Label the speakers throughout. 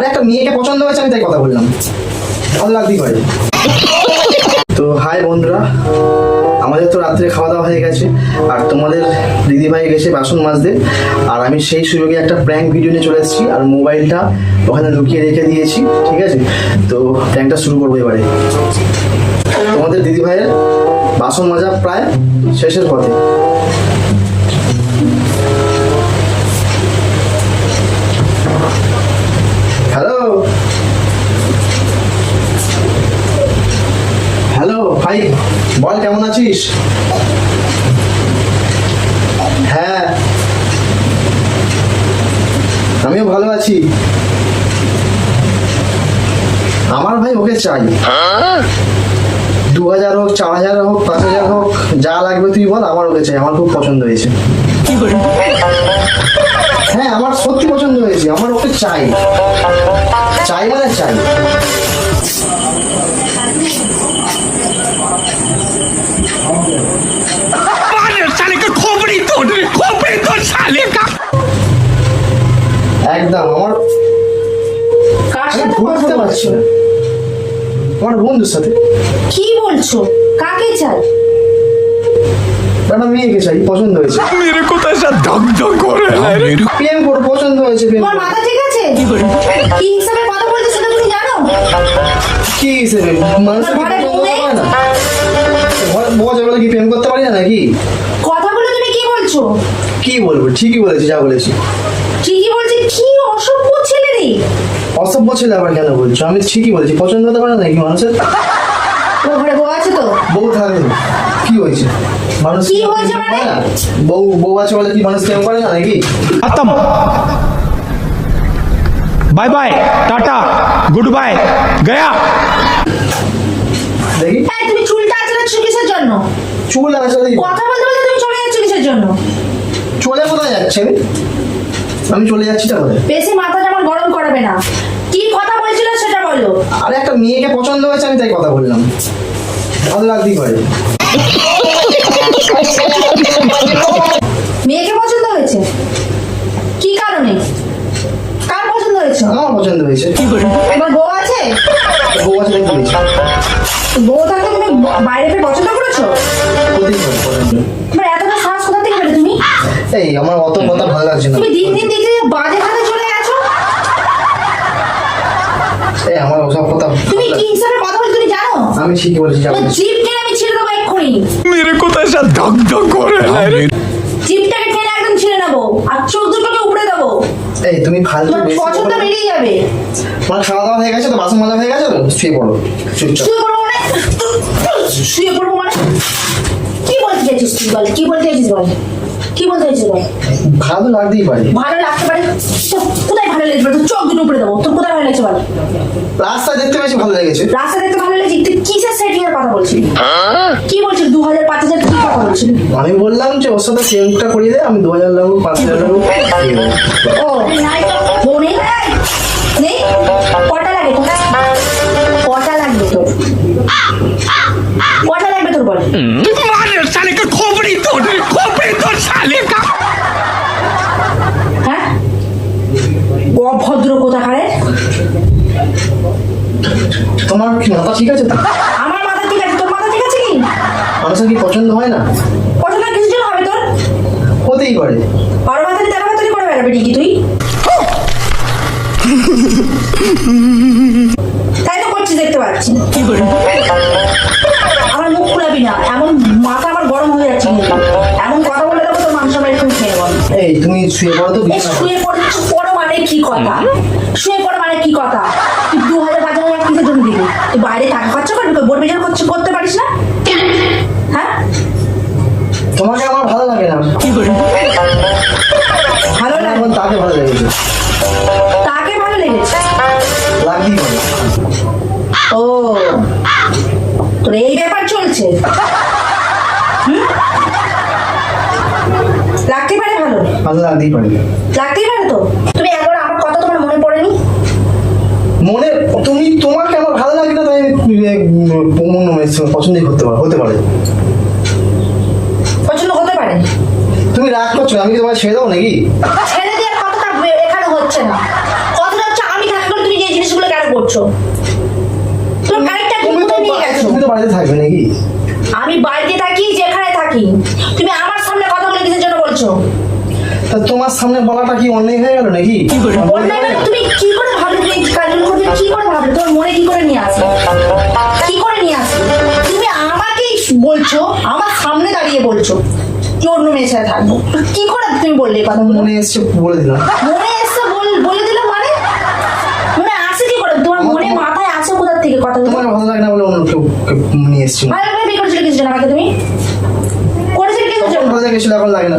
Speaker 1: আরে একটা মেয়েকে পছন্দ হয়েছে, আমি তাই কথা বললাম। ভালো লাগতেই পারে। তো হাই বন্ধুরা, আমাদের তো রাত্রে খাওয়া দাওয়া হয়ে গেছে, আর তোমাদের দিদিভাই গেছে বাসন মাজতে, আর আমি সেই সুযোগে একটা প্র্যাঙ্ক ভিডিও নিয়ে চলে এসেছি, আর মোবাইলটা ওখানে লুকিয়ে রেখে দিয়েছি, ঠিক আছে? তো প্র্যাঙ্কটা শুরু করব এবারে। তোমাদের দিদিভাইয়ের বাসন মাজা প্রায় শেষের পথে। আছিস? হ্যাঁ। আমিও ভালো আছি। আমার ভাই ওকে চাই। দু হাজার হোক চার হাজার হোক পাঁচ হাজার হোক যা লাগবে তুই বল আমার ওকে চাই আমার খুব পছন্দ হয়েছে। হ্যাঁ আমার সত্যি পছন্দ হয়েছে আমার ওকে চাই। চাই মানে চাই। একদম আমার
Speaker 2: কার
Speaker 1: আমার বন্ধুর সাথে।
Speaker 2: কি বলছো? কাকে চাই?
Speaker 1: মেয়েকে চাই পছন্দ হয়েছে। প্রেম পছন্দ হয়েছে প্রেম
Speaker 2: ঠিক
Speaker 1: মানুষ না। কি প্রেম করতে না কথা
Speaker 2: বলে তুমি কি বলছো?
Speaker 1: কি বলব? ঠিকই বলেছি যা বলেছি।
Speaker 2: ঠিকই বলছি কি অসভ্য ছেলে রে?
Speaker 1: অসভ্য ছেলে আবার কেন বলছো? আমি ঠিকই বলছি পছন্দ হতে পারে নাকি মানুষের?
Speaker 2: মানে?
Speaker 3: হ্যাঁ, bye bye tata good bye Gaya.
Speaker 1: দেখি।
Speaker 2: তুমি চুলটা আঁচড়াচ্ছ কিসের জন্য? কিসের জন্য?
Speaker 1: চলে কোথায় যাচ্ছে আমি চলে যাচ্ছি তা কোথায়
Speaker 2: বেশি মাথাটা আমার গরম করাবে না। কি কথা বলছিল সেটা বলো।
Speaker 1: আরে একটা মেয়েকে পছন্দ হয়েছে আমি তাই কথা বললাম। ভালো লাগতেই পারে
Speaker 2: মেয়েকে পছন্দ হয়েছে? কি কারণে? কার পছন্দ হয়েছে?
Speaker 1: আমার পছন্দ হয়েছে।
Speaker 2: কি করে? এবার বউ আছে?
Speaker 1: বউ আছে পেয়েছি
Speaker 2: বউ থাকতে তুমি বাইরে পছন্দ করেছ?
Speaker 1: পারে এই আমার অত কথা ভালো লাগছে না।
Speaker 2: তুমি দিন দিন দেখি বাজে হাতে চলে গেছো?
Speaker 1: এই আমার ওসব কথা
Speaker 2: তুমি কি হিসাবে কথা বলছো তুমি জানো?
Speaker 1: আমি ঠিক বলেছি জানো।
Speaker 2: জিপ কেন আমি ছেড়ে দেবো এক্ষুনি।
Speaker 3: মেরে কোথায় সব ধক ধক করে?
Speaker 2: জিপটাকে ঠেলে একদম ছেড়ে নেব আর চোখ দুটোকে উপরে দেবো।
Speaker 1: এই তুমি ফালতু
Speaker 2: পছন্দ বেরিয়ে যাবে।
Speaker 1: তোমার খাওয়া দাওয়া হয়ে গেছে তো? বাসন মাজা হয়ে গেছে তো? শুয়ে পড়ো।
Speaker 2: শুয়ে পড়ো মানে শুয়ে পড়ব মানে কি বলতে চাইছিস তুই বল? কি বলতে চাইছিস বল? কি বলতে চাইছো
Speaker 1: ভালো লাগতেই পারে।
Speaker 2: ভালো লাগতে পারে? কোথায় ভালো লেগেছে তো চোখ দুটো উপরে দেবো। তোর কোথায় ভালো লেগেছে বল?
Speaker 1: রাস্তা দেখতে বেশি ভালো লেগেছে।
Speaker 2: রাস্তা দেখতে ভালো লেগেছে? তুই কিসের সেটিং এর কথা বলছিস কি বলছিস দু হাজার পাঁচ হাজার কি কথা বলছিস
Speaker 1: আমি বললাম যে ওর সাথে সেমটা করিয়ে দে আমি দু হাজার লাগবো পাঁচ হাজার লাগবো ও নাই
Speaker 2: তো। মনে নেই? কটা লাগে কটা লাগবে তোর? কটা লাগবে তোর বল?
Speaker 3: তোমার সালে খবরই তো তোর শালিকা
Speaker 2: হ্যাঁ?
Speaker 1: তোমার কি মাথা ঠিক আছে
Speaker 2: আমার মাথা ঠিক আছে তোর মাথা ঠিক আছে কি?
Speaker 1: মানুষের কি পছন্দ হয় না?
Speaker 2: পছন্দ কিছুজন হবে তোর?
Speaker 1: হতেই পারে।
Speaker 2: কারও মাথা তার মাথা করে বেড়াবে ঠিকই তুই। তাই তো করছিস দেখতে পাচ্ছি। কি করে আমার মুখ খুলাবি না এমন মাথা আমার গরম হয়ে যাচ্ছে
Speaker 1: এই তুমি শুয়ে পড়ো তো
Speaker 2: শুয়ে পড়ে পড়ো মানে কি কথা? শুয়ে পড়ো মানে কি কথা? তুই দু হাজার পাঁচ হাজার কিসের জন্য দিবি তুই বাইরে টাকা খরচা করবি? বোর্ড বেজার করতে করতে পারিস না? হ্যাঁ?
Speaker 1: তোমাকে আমার ভালো লাগে না।
Speaker 2: ভালো লাগে
Speaker 1: তাকে ভালো লেগেছে
Speaker 2: ভালো
Speaker 1: লাগতেই পারে। লাগতেই পারে
Speaker 2: তো। তুমি একবার আমার কথা তোমার মনে পড়েনি
Speaker 1: মনে তুমি তোমাকে আমার ভালো লাগে না তাই পছন্দই করতে পারো হতে পারে।
Speaker 2: পছন্দ হতে পারে।
Speaker 1: তুমি রাগ করছ আমি কি তোমার ছেড়ে দেবো নাকি?
Speaker 2: ছেড়ে দেওয়ার কথাটা এখানে হচ্ছে না। কথাটা হচ্ছে আমি থাকা তুমি করছ? তুমি কারেক্টটা কি
Speaker 1: তুমি তো
Speaker 2: করে নিয়ে গেছো?
Speaker 1: তুমি তো বাড়িতে থাকবে নাকি?
Speaker 2: আমি বাড়িতে থাকি যেখানে থাকি তুমি আমার সামনে কথা বলে কিসের জন্য বলছো
Speaker 1: তা তোমার সামনে বলাটা কি অন্যায় হয়ে গেল নাকি?
Speaker 2: অন্যায় মানে তুমি কি করে ভাবলে? করবে কি করে ভাবলে? তোমার মনে কি করে নিয়ে কি করে নিয়ে তুমি আমাকেই বলছো আমার সামনে দাঁড়িয়ে বলছো কি অন্য মেয়ের সাথে থাকব। কি করে তুমি বললে এই কথাগুলো?
Speaker 1: মনে এসছে বলে দিলাম।
Speaker 2: মনে এসে বল বলে দিলাম মানে? মনে আসে কি করে? তোমার মনে মাথায় আসে কোথা থেকে কথাগুলো?
Speaker 1: তোমার ভালো লাগে না বলে অন্য কেউ নিয়ে এসছি
Speaker 2: ভালো করে বিয়ে করেছিলে কিছু আমাকে তুমি? করেছিলে কিছু
Speaker 1: ভালো এখন লাগে না।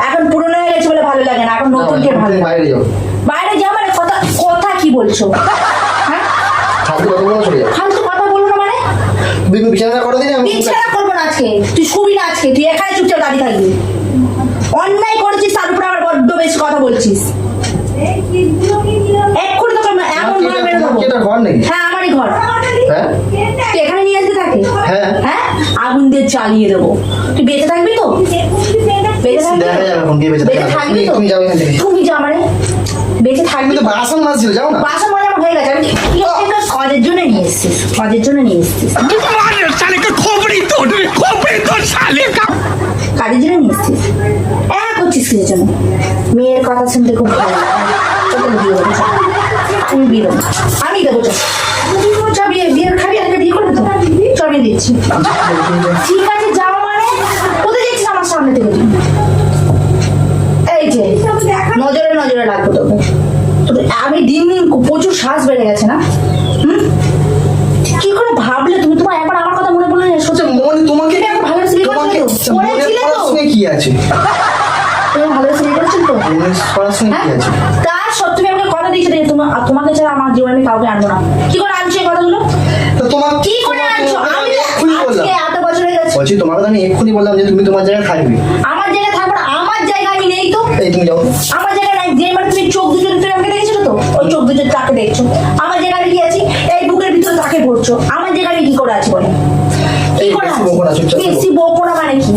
Speaker 2: এখন পুরনো হয়ে গেছে বলে ভালো লাগে না এখন নতুন কে ভালো লাগে?
Speaker 1: বাইরে যাও।
Speaker 2: বাইরে যাও মানে কথা কথা কি বলছো? হ্যাঁ? ফালতু কথা বলব না মানে?
Speaker 1: বিছানা বিছানা করে দিলে আমি
Speaker 2: করব না আজকে। তুই শুবি না আজকে। তুই এখানে চুপচাপ দাঁড়িয়ে থাকবি। অন্যায় করেছিস তার উপরে আবার বড্ড বেশি কথা বলছিস। এক্ষুনি তোকে এমন
Speaker 1: এটা-
Speaker 2: মেরে দেবো। হ্যাঁ আমারই ঘর।
Speaker 1: হ্যাঁ?
Speaker 2: এখানে নিয়ে আসতে থাকে
Speaker 1: হ্যাঁ।
Speaker 2: হ্যাঁ? আগুন দিয়ে জ্বালিয়ে দেবো। তুই বেঁচে থাকবি তো?
Speaker 1: দেখা যাবে
Speaker 2: মানে, নিয়ে এসেছিস কাজের জন্য নিয়ে নিয়ে এসেছিস করছিস কিসের জন্য মেয়ের কথা শুনতে খুব ভালো তোকে বিয়ে তুমি বিয়ে আমি দেবো চা বিয়ে খাবি আগে বিয়ে করে দেবো চা বিয়ে দিচ্ছি ঠিক নজরে লাগবে তোকে। তোকে আমি দিন দিন প্রচুর শ্বাস বেড়ে গেছে না? হুম? কি করে ভাবলে তুমি? তোমার একবার আমার কথা মনে পড়ল
Speaker 1: আচ্ছা মনে তোমাকে
Speaker 2: তুমি একবার
Speaker 1: তোমাকে মনে কি আছে?
Speaker 2: তুমি তো?
Speaker 1: মনে কি
Speaker 2: হ্যাঁ?
Speaker 1: আছে?
Speaker 2: তার সত্যি আমাকে কথা দিয়েছ যে তোমার তোমাকে ছাড়া আমার জীবনে আমি কাউকে আনব না। কি করে আনছো এই কথাগুলো?
Speaker 1: তো তোমার
Speaker 2: কি করে আনছো? আমি আজকে এত বছর হয়ে গেছে।
Speaker 1: বলছি তোমাকে তো আমি এক্ষুনি বললাম যে তুমি তোমার জায়গায় থাকবে।
Speaker 2: আমার জায়গায় থাকব আমার জায়গা আমি নেই তো।
Speaker 1: এই তুমি যাও।
Speaker 2: দেখছ? আমার জায়গায় আমি কি আছি এই বুকের ভিতরে তাকে ভরছো আমার জায়গায় আমি কি করে আছি বলে? কি করে আছি?
Speaker 1: বেশি মানে
Speaker 2: কি?